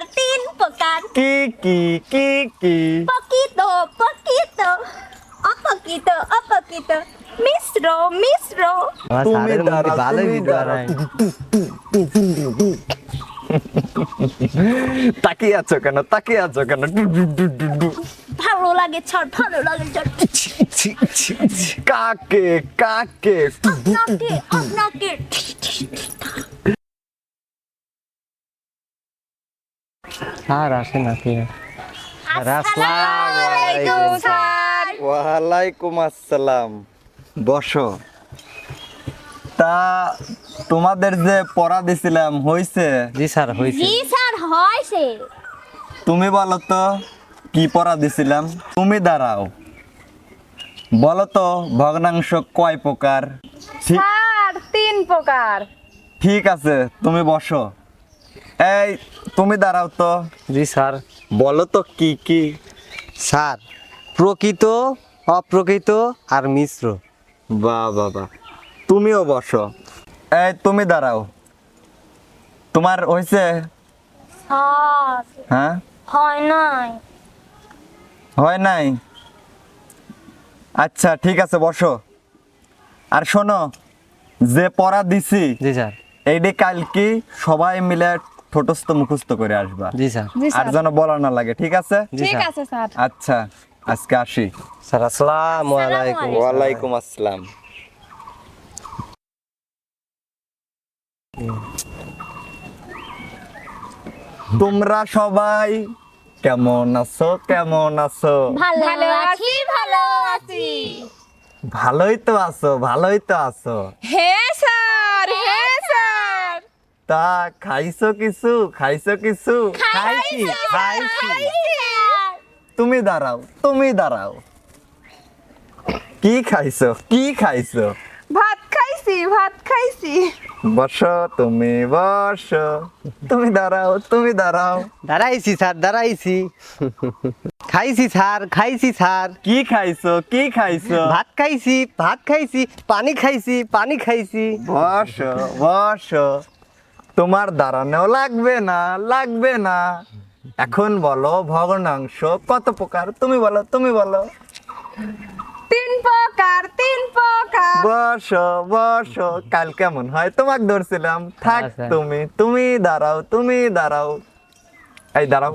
প্রকার তিন প্রকার কি কি কি কি প্রকৃত প্রকৃত অপ্রকৃত অপ্রকৃত মিশ্র মিশ্র আমার তুমি ভালোই তুমি ভিডিও তাকিয়ে আছো কেন তাকিয়ে আছো কেন ডু, ডু, ডু, ডু, ডু। ভালো লাগে ছাড় ভালো লাগে ছাড় কাকে কাকে আপনাকে আপনাকে স্যার আসে না ওয়ালাইকুম আসসালাম। বসো। তা তোমাদের যে পড়া দিছিলাম হইছে? জি স্যার হয়েছে জি স্যার হয়েছে। তুমি বলো তো কি পড়া দিছিলাম? তুমি দাঁড়াও। বলো তো ভগ্নাংশ কয় প্রকার? স্যার তিন প্রকার। ঠিক আছে তুমি বসো। এই তুমি দাঁড়াও তো। জি স্যার। বলো তো কি কি? স্যার প্রকৃত অপ্রকৃত আর মিশ্র। বা বাবা তুমিও বসো। এই তুমি দাঁড়াও। তোমার হয়েছে স্যার। হ্যাঁ? হয় নাই। হয় নাই? আচ্ছা ঠিক আছে বসো। আর শোনো যে পড়া দিছি জি স্যার। এইটি কালকে সবাই মিলে ঠোঁটস্থ মুখস্থ করে আসবা। জি স্যার। আর যেন বলা না লাগে ঠিক আছে? ঠিক আছে স্যার। আচ্ছা আজকে আসি। স্যার আসসালামু আলাইকুম। ওয়ালাইকুম আসসালাম। তোমরা সবাই কেমন আছো? কেমন আছো? ভালো ভালো আছি ভালো আছি। ভালোই তো আছো ভালোই তো আছো। হে স্যার হে স্যার। তা খাইছো কিছু খাইছো কিছু? খাইছি। খাইছি। তুমি দাঁড়াও তুমি দাঁড়াও। কি খাইছো? কি খাইছো? ভাত খাইছি ভাত খাইছি। বসো তুমি বসো। তুমি দাঁড়াও তুমি দাঁড়াও। দাঁড়াইছি স্যার দাঁড়াইছি। খাইছি স্যার খাইছি স্যার। কি খাইছো? কি খাইছো? ভাত খাইছি ভাত খাইছি পানি খাইছি পানি খাইছি। বসো বসো। তোমার দাঁড়ানো লাগবে না লাগবে না। এখন বলো ভগ্নাংশ কত প্রকার? তুমি বলো তুমি বলো। তিন প্রকার তিন প্রকার। বসো বসো। কাল কেমন হয়? তোমাকে ধরছিলাম। থাক আচ্ছা। তুমি তুমি দাঁড়াও তুমি দাঁড়াও। এই দাঁড়াও।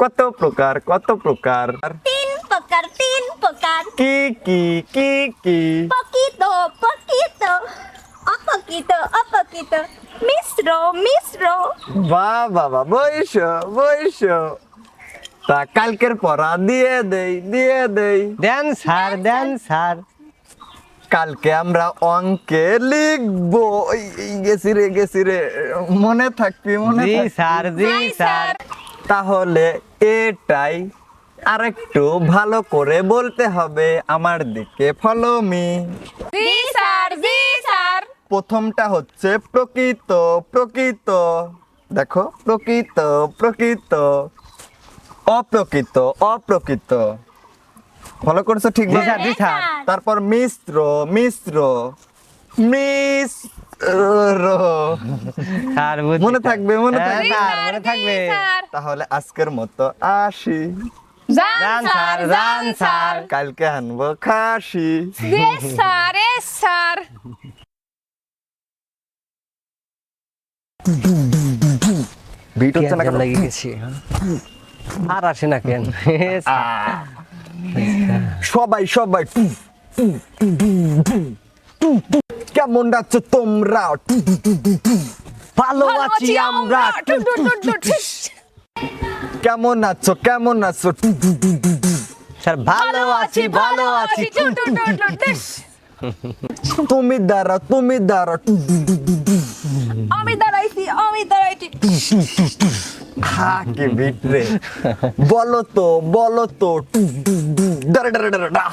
কত প্রকার কত প্রকার? তিন প্রকার তিন প্রকার। কি কি কি কি? প্রকৃত প্রকৃত অপ্রকৃত অপ্রকৃত মিশ্র মিশ্র। বা বাবা বইস বইস। তা কালকের পড়া দিয়ে দেই দিয়ে দেই। দেন স্যার দেন স্যার। কালকে আমরা অঙ্কে লিখব। ওই গেছি রে গেছি রে। মনে থাকবি মনে জি স্যার জি স্যার। তাহলে এটাই। আরেকটু ভালো করে বলতে হবে। আমার দিকে ফলো মি জি স্যার জি স্যার। প্রথমটা হচ্ছে প্রকৃত প্রকৃত। দেখো প্রকৃত প্রকৃত। অপ্রকৃত অপ্রকৃত। ফলো করছ ঠিক জি স্যার। তারপর মিশ্র মিশ্র। মিশ্র। মনে থাকবে, মনে হ্যাঁ, থাকবে। মনে থাকবে। তাহলে আজকের মতো আসি। কালকে আনব খাসি। স্যার বিট হচ্ছে না কেন? লাগে গেছি আর আসে না কেন সবাই সবাই। কেমন আছো তোমরা টু, টু, টু, টু, টু। ভালো আছি আমরা। কেমন আছো কেমন আছো টু, টু, টু, টু, টু। স্যার ভালো আছি ভালো আছি। তুমি দাঁড়া তুমি দাঁড়া। আমি দাঁড়াইছি আমি দাঁড়াইছি হা, কি বিট রে বলো তো বলো তো। দাঁড়া দাঁড়া দাঁড়া।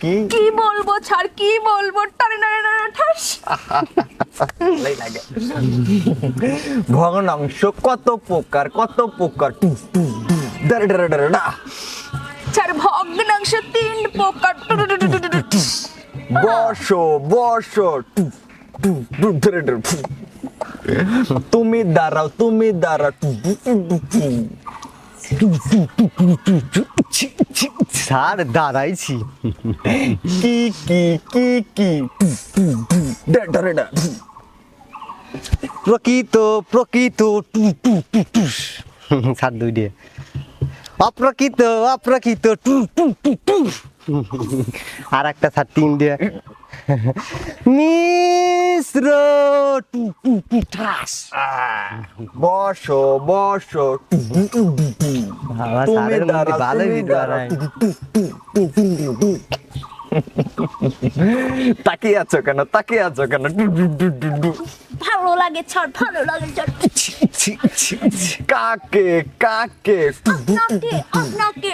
কি কি বলব ছাড় কি বলব টানে ঠাস। ভগ্নাংশ কত প্রকার কত প্রকার। দাঁড়া দাঁড়া দাঁড়া। ছাড় ভগ্নাংশ তিন প্রকার। বসো বসো। তুমি দাঁড়াও তুমি দাঁড়াও স্যার দাঁড়াইছি কি কি কি কি প্রকৃত প্রকৃত স্যার দুই দিয়ে অপ্রকৃত অপ্রকৃত টু টু টু টু আর একটা স্যার তিন দিয়ে মিশ্র টু টু টু ঠাস বসো বসো। বানায়। তাকিয়ে আছো কেন? তাকিয়ে আছো কেন? টু টু টু টু টু। ভালো লাগে ছাড় ভালো লাগে ছাড় কাকে কাকে? আপনাকে আপনাকে।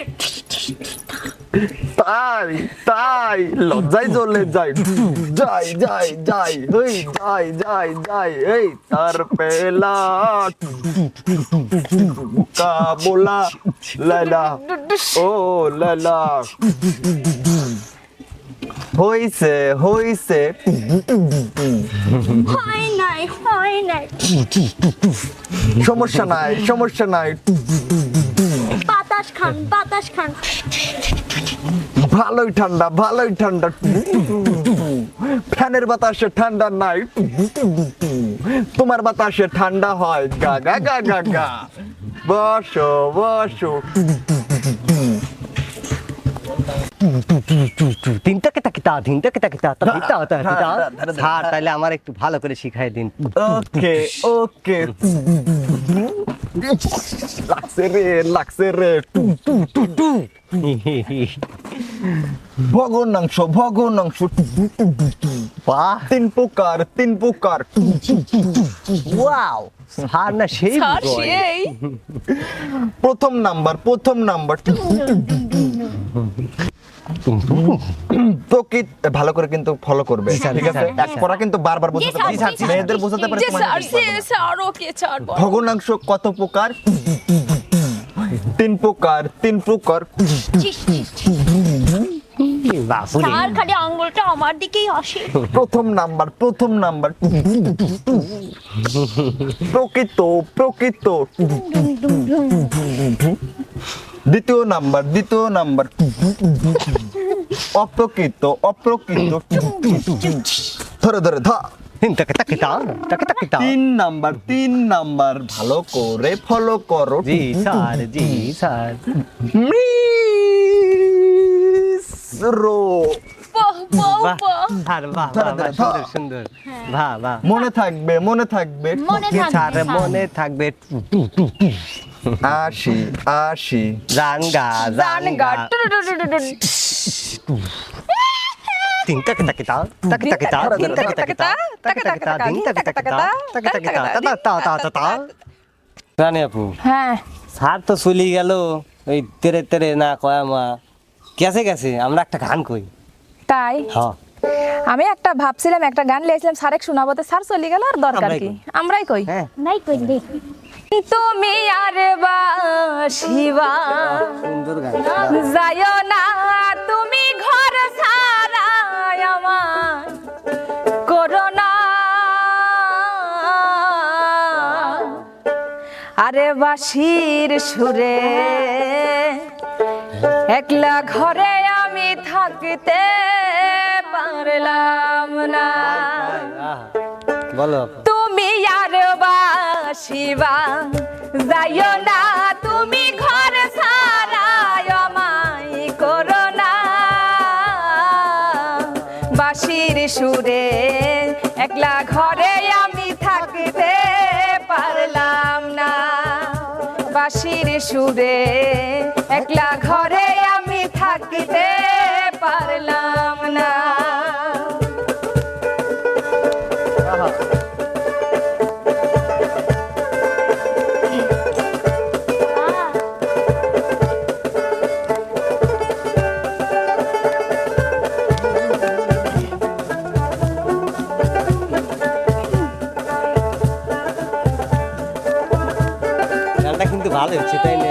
তাই তাই লজ্জায় জ্বলে যাই যাই যাই যাই যাই যাই যাই এই তার পেলা লালা ও লালা হইছে হইছে। হয় নাই হয় নাই। সমস্যা নাই সমস্যা নাই। বাতাস খান বাতাস খান। ভালোই ঠান্ডা ভালোই ঠান্ডা। ফ্যানের বাতাসে ঠান্ডা নাই। তোমার বাতাসে ঠান্ডা হয়। গা গা গা গা গা। বসো বসো। তিনটা কেতা কেতা তিনটা কেতা কেতা তা তিনটা হতা তিনটা স্যার তাহলে আমার একটু ভালো করে শিখাই দিন ওকে ওকে লাগছে রে লাগছে রে ভগনাংশ ভগনাংশ বাহ তিন প্রকার তিন প্রকার ওয়াও স্যার না। সেই প্রথম নাম্বার প্রথম নাম্বার প্রকৃত ভালো করে কিন্তু ফলো করবে। ঠিক আছে? স্যার, এক করা কিন্তু বারবার বোঝাতে স্যার, পারবে স্যার, মেয়েদের বোঝাতে স্যার পারবে স্যার ওকে ছাড় ভগ্নাংশ কত প্রকার? তিন প্রকার তিন প্রকার। বাপুরে খালি আঙ্গুলটা আমার দিকেই আসে। প্রথম নাম্বার প্রথম নাম্বার। প্রকৃত প্রকৃত। দ্বিতীয় নাম্বার দ্বিতীয় নাম্বার অপ্রকৃত অপ্রকৃত ধরে ধরে ধা তিন নাম্বার তিন নাম্বার ভালো করে ফলো করো। জি স্যার জি স্যার। বাহ বাহ মনে থাকবে মনে থাকবে। মনে থাকবে স্যার। মনে থাকবে আশি আশি জানগা জানগা জানগা তিনটা কেতা কেতা তাকে তাকে তা তিনটা কেতা কেতা তাকে তাকে তা তিনটা কেতা কেতা তাকে তাকে তা তা তা তা তা তা রানী আপু হ্যাঁ স্যার তো চলি গেল ওই তেরে তেরে না কয়া মা গেছে গেছে আমরা একটা গান কই তাই হ্যাঁ আমি একটা ভাবছিলাম একটা গান লিয়েছিলাম স্যারেক শোনাবো তো স্যার চলে গেল আর দরকার কি কই। আমরাই কই নাই কই তুমি আর গান যাইও না তুমি ঘর সারায় আমার করোনা আরে বাসির সুরে একলা ঘরে আমি থাকতে পারলাম না। বলো। তুমি আর বাসিবা যাইও না, তুমি ঘর সারায় মাই করো না। বাসির সুরে একলা ঘরে আমি থাকতে পারলাম না। বাসির সুরে কিন্তু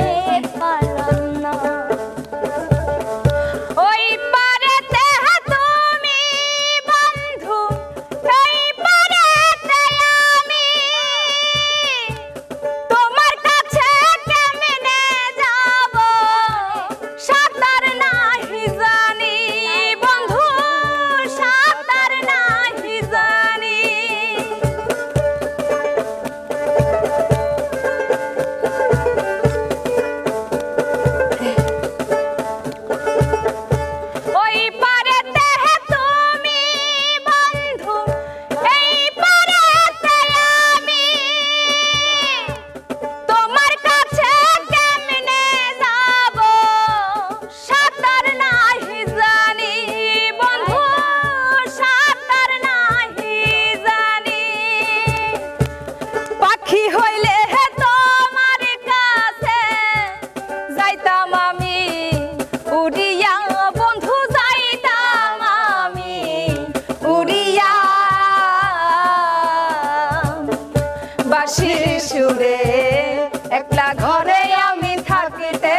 একলা ঘরে আমি থাকিতে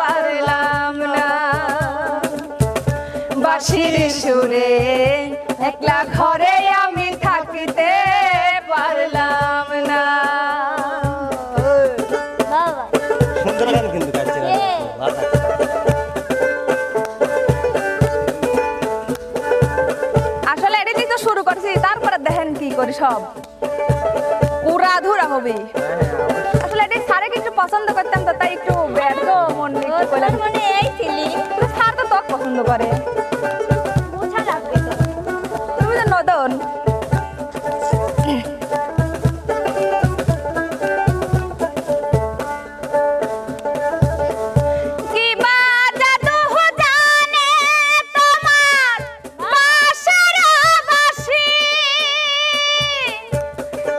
পারলাম না। বাঁশির সুরে একলা ঘরে আমি থাকিতে পারলাম না। সুন্দর গান কিন্তু গাইছে এ। ভালো লাগছে। আসলে এটাই তো শুরু করছি তারপরে দেখেন কি করি সব। পুরা আধুরা হবে। আসলে এটা স্যারে কিছু পছন্দ করতাম তো তাই একটু ব্যর্থ মন একটু কইলাম। মনে এই ছিলি? স্যার তো তোকে পছন্দ করে।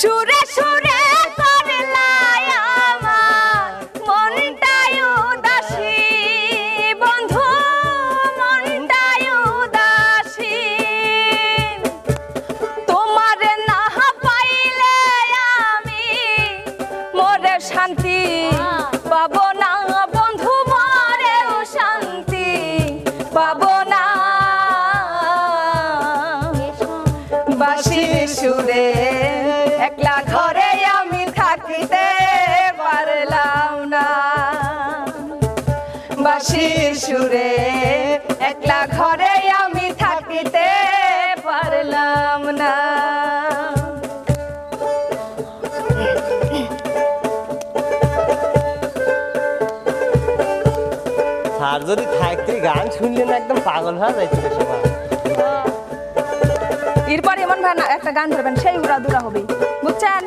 সুরে সুরে একলা ঘরে আমি থাকিতে পারলাম না। বাঁশির সুরে একলা ঘরে আমি থাকিতে পারলাম না। আর যদি থাকতে গান শুনলে না একদম পাগল হয়ে যাইছিল সবাই। এমন একটা গান ধরবেন সেই উড়া দুরা হবে বুঝছেন?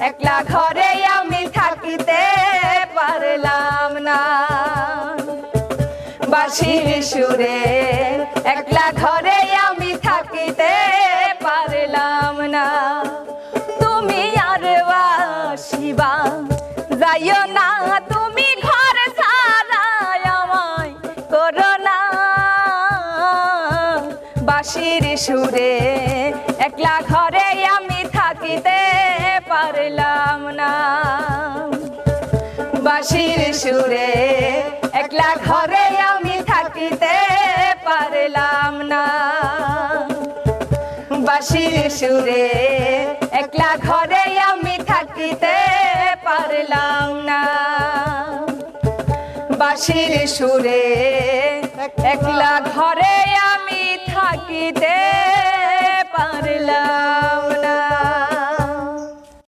একলা ঘরে পারলাম না। বাঁশির সুরে একলা ঘরে আমি থাকিতে পারলাম না। বাঁশির সুরে একলা ঘরে আমি থাকিতে পারলাম না। বাঁশির সুরে একলা ঘরে আমি থাকিতে